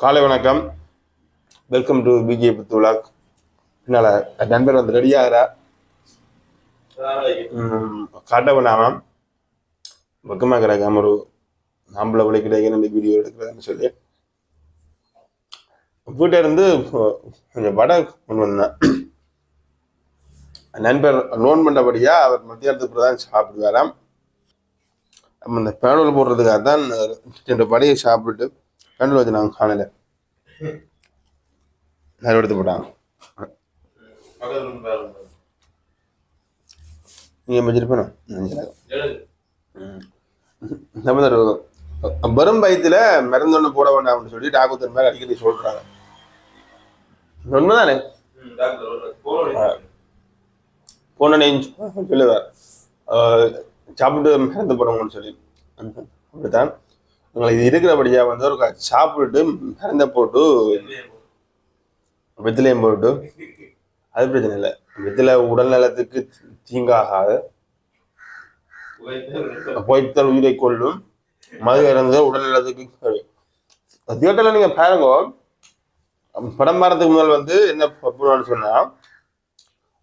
காலை வணக்கம். Welcome to BJP புத்து விளாக் பின்னால் நண்பர் வந்து ரெடி ஆகிறா காட்ட பக்கமாக கிடக்காம ஒரு நாம்பளை விலை கிடைக்க நம்ம வீடியோ எடுக்கிறதுன்னு சொல்லி. வீட்டை இருந்து கொஞ்சம் வடை கொண்டு வந்தேன். நண்பர் லோன் பண்ணபடியா அவர் மத்தியானத்துக்கு தான் சாப்பிடுவாராம். நம்ம இந்த பேனல் போடுறதுக்காக தான் ரெண்டு வடையை சாப்பிட்டுட்டு பேனல் வச்சு நாங்கள் காணல. நிறைய எடுத்து போட்டாங்க. நீங்கள் வச்சிருப்பேன் நம்ம ஒரு வெறும் பயத்தில் மருந்தொன்று போட வேண்டாம்னு சொல்லி டாக்டர் மேலே அடிக்கடி சொல்கிறாங்க உண்மைதானே? போனே சொல்லுவார். சாப்பிட்டு மறந்து போடுவோம்னு சொல்லி. அப்படித்தான். உங்களுக்கு இது இருக்கிறபடியா வந்து ஒரு க- சாப்பிட்டுட்டு மறந்த போட்டு வெத்திலையும் போட்டு அது பிரச்சனை இல்லை. வெத்திலை உடல் நலத்துக்கு தீங்காகாது. பொய்த்தல் உயிரை கொள்ளும் மது இறந்து உடல் நலத்துக்கு கேடு. தியேட்டர்ல நீங்க பாருங்க. படம் பாடுறதுக்கு முதல் வந்து என்ன போடுவான்னு சொன்னா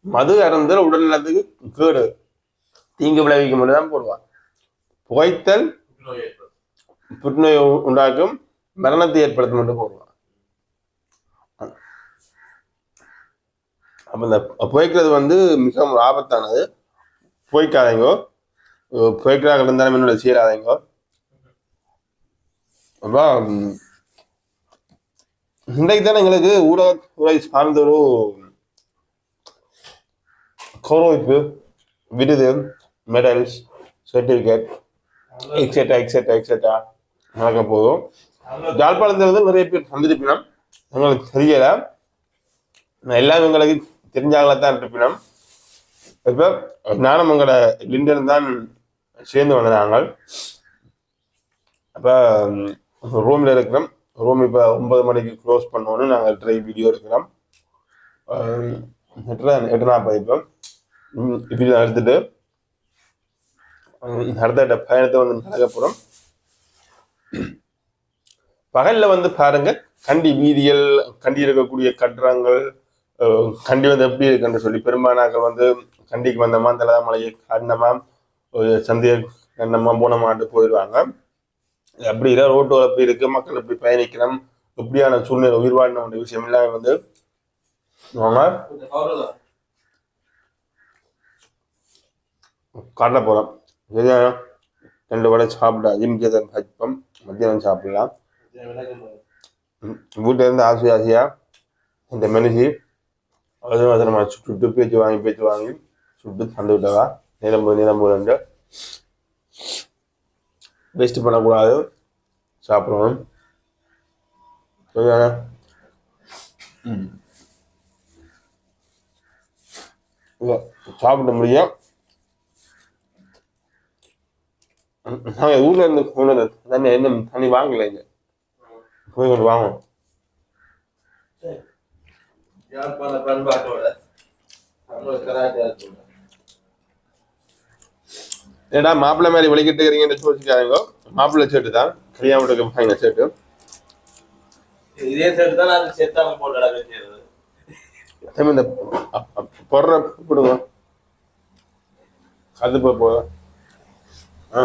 மது இறந்தல் உடல் நலத்துக்கு கேடு தீங்கு விளைவிக்கும் மட்டும் தான் போடுவான் புகைத்தல் புற்றுநோய் உண்டாக்கும் மரணத்தை ஏற்படுத்தும் மட்டும் போடுவான் அப்ப இந்த புகைக்கிறது வந்து மிகவும் ஆபத்தானது புகைக்காதீங்கோ. அஹ் புகைக்கிறார்கள் இருந்தாலும் என்னோட சீராதீங்கோ அப்போ இன்றைக்கு தான் எங்களுக்கு ஊடகத்துறை சார்ந்த ஒரு கௌரவிப்பு விருது medals certificate etcetera etcetera etcetera நடக்க போதும் யாழ்ப்பாணத்திலிருந்து நிறைய பேர் சந்திருப்பினோம் எங்களுக்கு தெரியல. நான் எல்லாம் எங்களுக்கு தெரிஞ்சாங்களா தான் இருப்பினோம். இப்போ நானும் உங்களோட லிண்டன் தான் சேர்ந்து வந்த நாங்கள் அப்போ ரூமில் இருக்கிறோம். ரூம் இப்போ ஒன்பது மணிக்கு க்ளோஸ் பண்ணோன்னு நாங்கள் ட்ரை வீடியோ இருக்கிறோம் எட்டு எட்டு நாற்பது இப்போ. ம், இப்படி தான் எடுத்துட்டு அடுத்த பயணத்தை வந்து நடக்க போகிறோம் பகல்ல வந்து பாருங்க கண்டி வீதிகள் கண்டி இருக்கக்கூடிய கட்டுறங்கள் கண்டி வந்து எப்படி இருக்குன்னு சொல்லி பெரும்பாலாக்கள் வந்து கண்டிக்கு வந்தமா தலைமலையை கண்ணமா ஒரு சந்தையை கண்ணமா போனமாட்டு போயிடுவாங்க அப்படி இல்லை ரோட்டு எப்படி இருக்கு மக்கள் எப்படி பயணிக்கிறோம் எப்படியான சூழ்நிலை உயிர் வாழணும் விஷயம் எல்லாம் வந்து அவங்க போகிறோம் ரெண்டு வடை சாப்பிட அஜிமிக்கதை வச்சுப்போம் மத்தியானம் சாப்பிடலாம். வீட்டுல இருந்து ஆசை ஆசையா? இந்த மனுஷி அது அவசரமா சுட்டு பேச்சு வாங்கி பேச்சு வாங்கி சுட்டு தந்து விட்டவா நிலம்பு நிலம்பு வேஸ்ட் பண்ணக்கூடாது. சாப்பிடணும். சரிதானே? சாப்பிட முடியும். நாங்கள் ஊர்ல இருந்து கொண்டு வந்த தண்ணி என்ன தண்ணி வாங்கல இங்க போய் கொண்டு வாங்கணும் யாழ்ப்பாண பண்பாட்டோட ஏடா மாப்பிள்ளை மாதிரி விளக்கிட்டு இருக்கிறீங்கன்னு யோசிக்காதீங்க மாப்பிள்ளை சேட்டு தான் கல்யாணத்துக்கு வாங்கின சேட்டு இதே சேர்த்து தான் அது செத்தாம போட்டு நடக்க செய்யறது திரும்ப இந்த பொடுற போடுங்க அது போ போ ஆ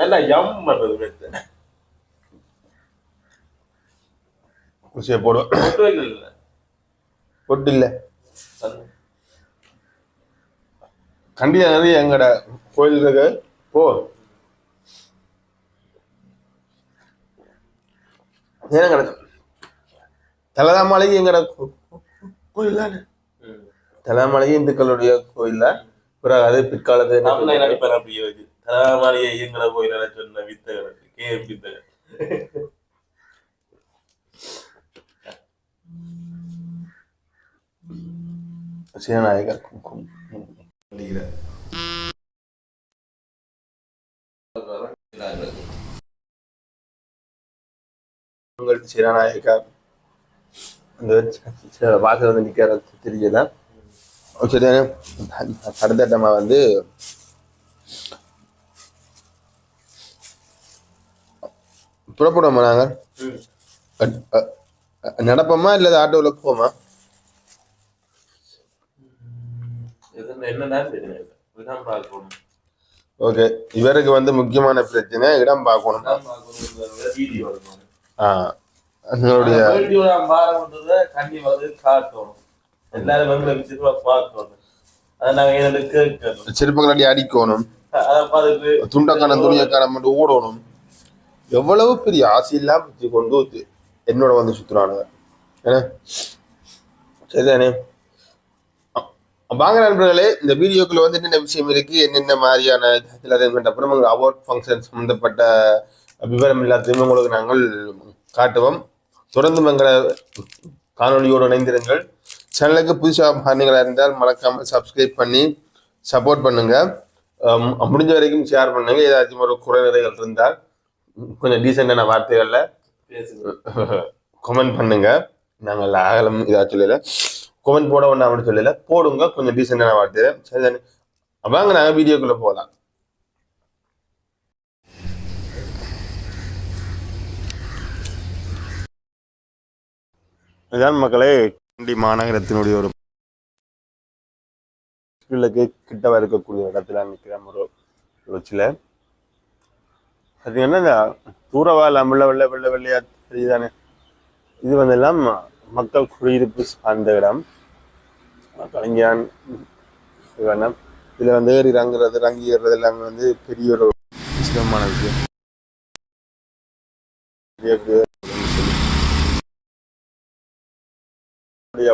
நல்லா யம் பெத்து குசியை போடுவோம் போட்டு இல்லை. கண்டியா நிறைய எங்கட கோயில் இருக்கு. போ. ஏன் கிடக்கு தலதாமலைக்கு எங்கட கோயில் தானே தலதாமலைக்கு இந்துக்களுடைய கோயில் தான் பிறகு அது பிற்காலத்து? நடிப்பேன் அப்படியே தலமாரியை எங்களை போய் சொன்ன வித்தகனுக்கு கே. எம். வித்தகன் சேனாயகர் உங்கள் சேனாயகர் அந்த வாசல் வந்து நிற்கிற தெரியல சரியான அடுத்தட்டமாக வந்து புறப்படுவோமா நாங்கள் அ- நடப்போமா இல்லை ஆட்டோவில் பார்க்கணும். ஓகே இவருக்கு வந்து முக்கியமான பிரச்சனை இடம் பார்க்கணும். ஆ எங்களுடைய நாங்க சிற்பங்களடி அடிக்கணும். துண்டக்கான துணியக்கான மட்டும் ஓடணும். எவ்வளவு பெரிய ஆசை இல்லாம கொண்டு என்னோட வந்து சுத்துறானுங்க. ஏன்னா சரிதானே? வாங்க நண்பர்களே இந்த வீடியோக்குள்ள வந்து என்னென்ன விஷயம் இருக்கு என்னென்ன மாதிரியான இதில் அப்புறம் உங்கள் அவார்ட் ஃபங்க்ஷன் சம்மந்தப்பட்ட விவரம் எல்லாத்தையும் உங்களுக்கு நாங்கள் காட்டுவோம். தொடர்ந்து எங்களை காணொலியோடு இணைந்திருங்கள். சேனலுக்கு புதுசாக மாறினீங்களா இருந்தால் மறக்காமல் சப்ஸ்கிரைப் பண்ணி சப்போர்ட் பண்ணுங்க. முடிஞ்ச வரைக்கும் ஷேர் பண்ணுங்க. ஏதாச்சும் ஒரு குறைநிலைகள் இருந்தால் கொஞ்சம் டீசெண்டான வார்த்தைகளில் பேசுங்க. கமெண்ட் பண்ணுங்க. நாங்கள் அகலம் ஏதாச்சும் சொல்லல. கமெண்ட் போட வேண்டாம் அப்படின்னு சொல்லல. போடுங்க கொஞ்சம் டீசெண்டான வார்த்தையில. சரிதானே வாங்க நாங்கள் வீடியோக்குள்ள போகலாம் இதான் மக்களே கண்டி மாநகரத்தினுடைய ஒரு ஸ்கூலுக்கு கிட்டவா இருக்கக்கூடிய இடத்துல நிற்கிறேன் ஒரு வச்சுல அது என்ன தூரவால் வெள்ள வெள்ள வெள்ள வெள்ளையா தெரியுதானே? இது வந்து எல்லாம் மக்கள் குடியிருப்பு சார்ந்த இடம். கலைஞான் இவனம் இதில் வந்து ஏறி இறங்குறது இறங்கி ஏறுறது எல்லாமே வந்து பெரிய ஒரு சிரமமான விஷயம். பெரிய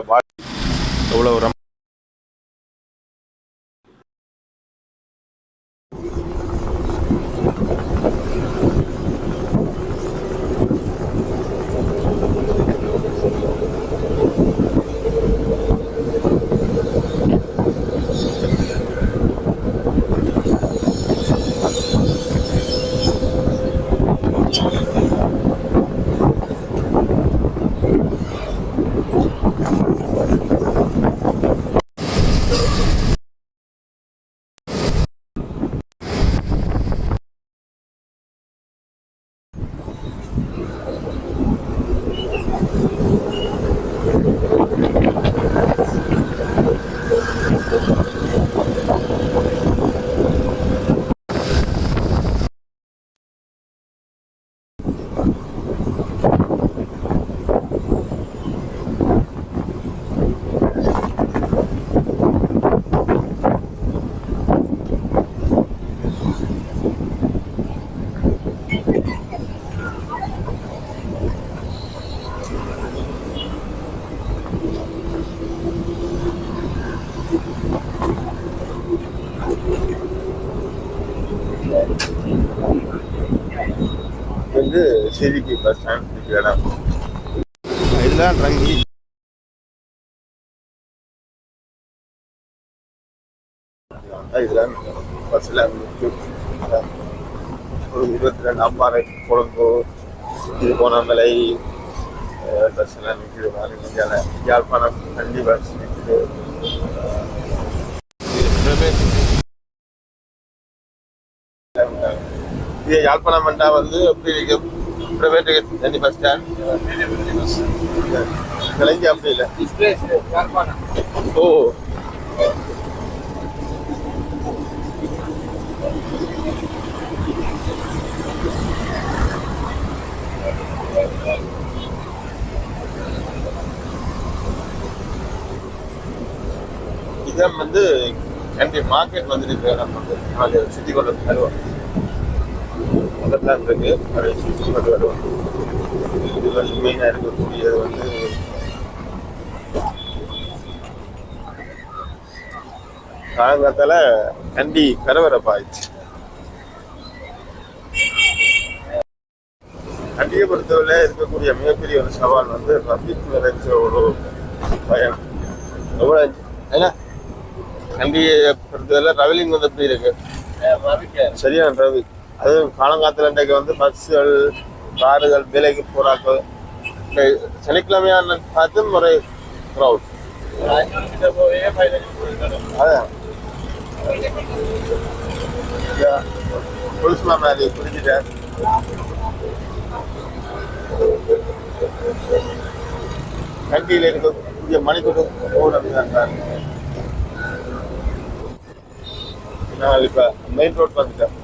வந்து சிரிப்பி பஸ் ஸ்டாண்ட் இடம் இதுதான் ரங்கி இதுதான் பஸ்ஸில் ஒரு இருபத்தி ரெண்டு அம்பாறை கொழும்பு திருகோணமலை பஸ்ஸில் நிற்கிது மாதிரி இந்தியாவில் யாழ்ப்பாணம் கண்டி பஸ் நிற்கிது இது யாழ்ப்பாணம் மண்டா வந்து எப்படி தண்ணி பஸ் ஸ்டாண்ட் அப்படி இல்லை. ஓ. இதான் வந்து கண்டி மார்க்கெட் வந்து இருக்கு சுற்றி கொண்டு வருவோம். அதெல்லாம் இருக்கு அதை சுற்றி கொண்டு வருவோம் இது வந்து மெயினாக இருக்கக்கூடியது வந்து காலங்காத்தால கண்டி கரவரப்பு ஆயிடுச்சு. கண்டியை பொறுத்தவரை இருக்கக்கூடிய மிகப்பெரிய ஒரு சவால் வந்து ரஃபிக் நிறைஞ்ச ஒரு பயம் எவ்வளோ என்ன? கண்டியை பொறுத்தவரை ரவலிங் வந்து எப்படி இருக்கு? சரியான டிராஃபிக் அதுவும் காலங்காலத்தில் இன்றைக்கு வந்து பஸ்ஸுகள் காருகள் விலைக்கு போறாங்க சனிக்கிழமையான பார்த்து ஒரு க்ரௌட் அதான். புலிஸ்மா மேலே குடிச்சிட்டேன் கண்டியில் இருக்கக்கூடிய புதிய மணிக்கூட ஓடம் தான் நான் இப்போ மெயின் ரோட் பார்த்துட்டேன்.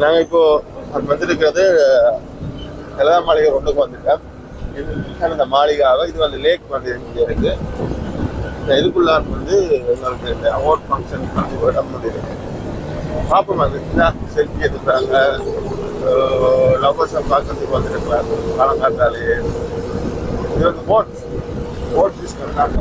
நாங்கள் இப்போ வந்திருக்கிறது கலதா மாளிகை ஒன்றுக்கு வந்துட்டோம் இது அந்த மாளிகாவை இது வந்து லேக் வந்து இங்கே இருக்குது இந்த இதுக்குள்ளார் வந்து எங்களுக்கு இந்த அவார்ட் ஃபங்க்ஷன் இடம் வந்து இருக்குது பார்ப்போம் அது செல்ஃபி எடுக்கிறாங்க லவ்வர்ஸை பார்க்கறதுக்கு வந்துருக்கிறாங்க காலங்காத்தாலே இது வந்து போட் போட் சிஸ்டம் தான்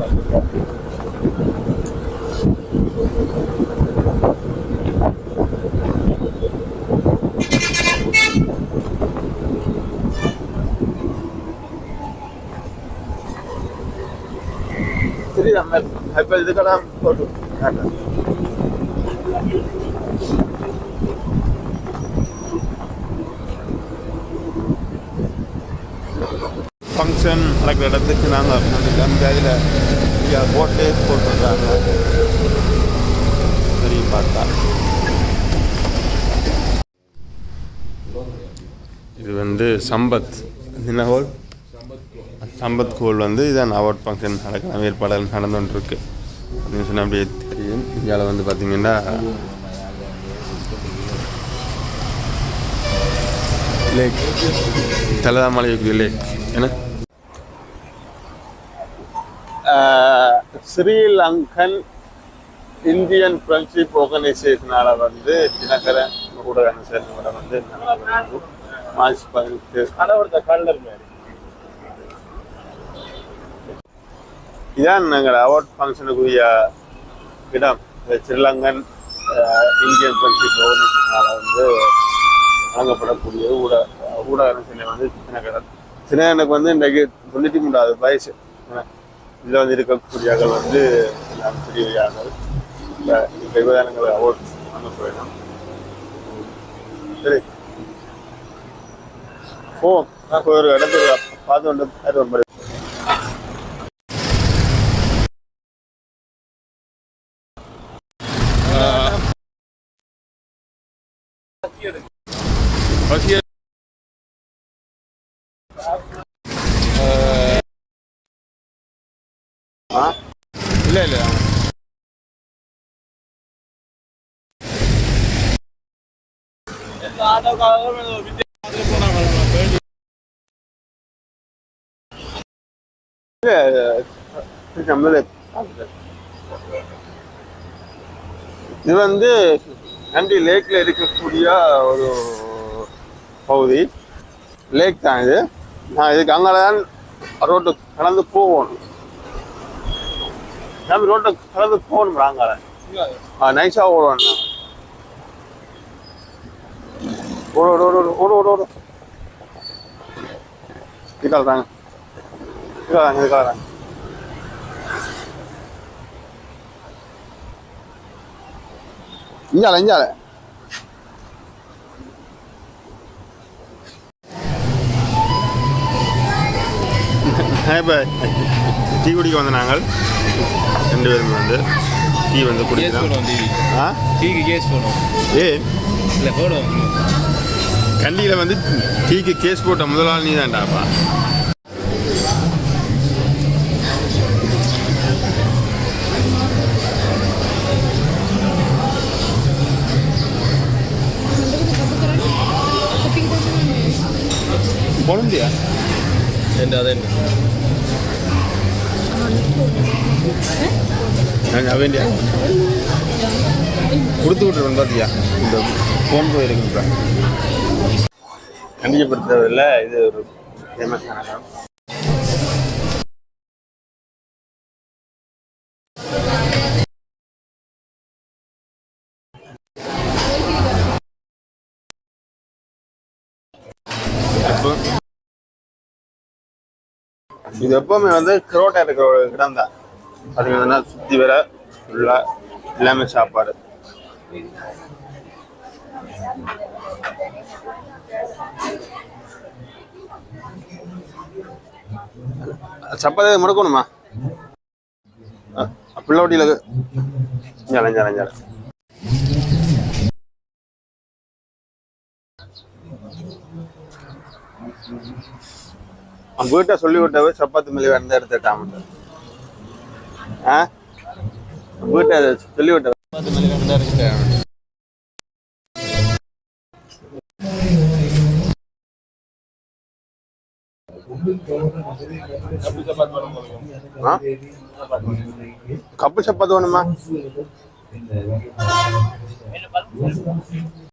சரி நம்ம இப்போ இதுக்கெல்லாம் போட்டு காட்டுறேன். ஃபங்க்ஷன் நடக்கிற இடத்துக்கு நாங்கள் வந்துட்டோம் இந்த இதில் இங்கே போட்டு போட்டுருக்காங்க சரி பார்த்தா இது வந்து சம்பத் என்ன ஹோல் சம்பத் கோல் வந்து இதான் அவார்ட் ஃபங்க்ஷன் நடக்கலாம் ஏற்பாடுகள் நடந்துகிட்ருக்கு அப்படின்னு சொன்னால் அப்படியே தெரியும். இந்தியாவில் வந்து பார்த்தீங்கன்னா லேக் தலதாமலைக்கு லேக் என்ன? ஸ்ரீலங்கன் இந்தியன் ஃப்ரெண்ட்ஷிப் ஆர்கனைசேஷனால வந்து தினகரன் ஊடக அனுசரணோட வந்து மார்ச் பதினெட்டு. இதான் நாங்கள் அவார்ட் ஃபங்க்ஷனுக்குரிய இடம். இந்த ஸ்ரீலங்கன் இந்தியன் ஃப்ரெண்ட்ஷிப் ஆர்கனைசேஷனால் வந்து வழங்கப்படக்கூடிய ஊடக ஊடக அனுசரணை வந்து தினகரன் சின்னகனுக்கு வந்து இன்றைக்கு தொண்ணூற்றி மூன்றாவது வயசு. இதில் வந்து இருக்கக்கூடியவர்கள் வந்து எல்லாம் பெரியவர்கள் இப்போ இப்போ அவார்ட் வாங்க போயிடும் சரி. ஓ ஒரு இடத்துல பார்த்து கொண்டு பார்த்து ஒரு பசிய ஆ இல்லை இல்லை நம்மளே இது வந்து நண்டி லேக்ல இருக்கக்கூடிய ஒரு பகுதி. லேக் தான் இது. நான் இதுக்கு அங்கே தான் ரோட்டு கடந்து போகணும். நம்ம ரோட்டை கடந்து போகணும் அங்கால. நைஸாக ஓடுவோம் நான். ஓடு ஓடு ஓடு ஓடு ஓடு ஓடு. இதுக்காக தாங்க இதுக்காக தாங்க இதுக்காக தாங்க இஞ்சால இஞ்சால. இப்போ டீ குடிக்க வந்த நாங்கள் ரெண்டு பேரும் வந்து டீ வந்து டிவி ஆ? டீக்கு கேஸ் போடுவோம். ஏ? இல்லை போடுவோம். கண்டியில் வந்து டீக்கு கேஸ் போட்ட முதலாளி நீ தான்டாப்பா போட முடியா എൻ്റെ അതുണ്ട് நாங்கள் வேண்டியா கொடுத்து விட்ருவேன் பார்த்தியா இந்த ஃபோன் போய் இருக்குப்பா கண்டிப்பாக இது ஒரு ஃபேமஸான இடம் இது எப்பவுமே வந்து கரோட்டா இருக்கிற ஒரு இடம் தான். பார்த்தீங்கன்னா சுற்றி வர ஃபுல்லாக எல்லாமே சாப்பாடு. சப்பாத்தி முடக்கணுமா பிள்ளோட்டியில் ஜலம் ஜலம் ஜலம் அவன் வீட்டை சொல்லி விட்டவ சப்பாத்தி மேலே வந்து எடுத்துட்டான் ஆ? சொல்லி விட்டவ பத்து கப்பு சப்பாத்தி வேணுமா?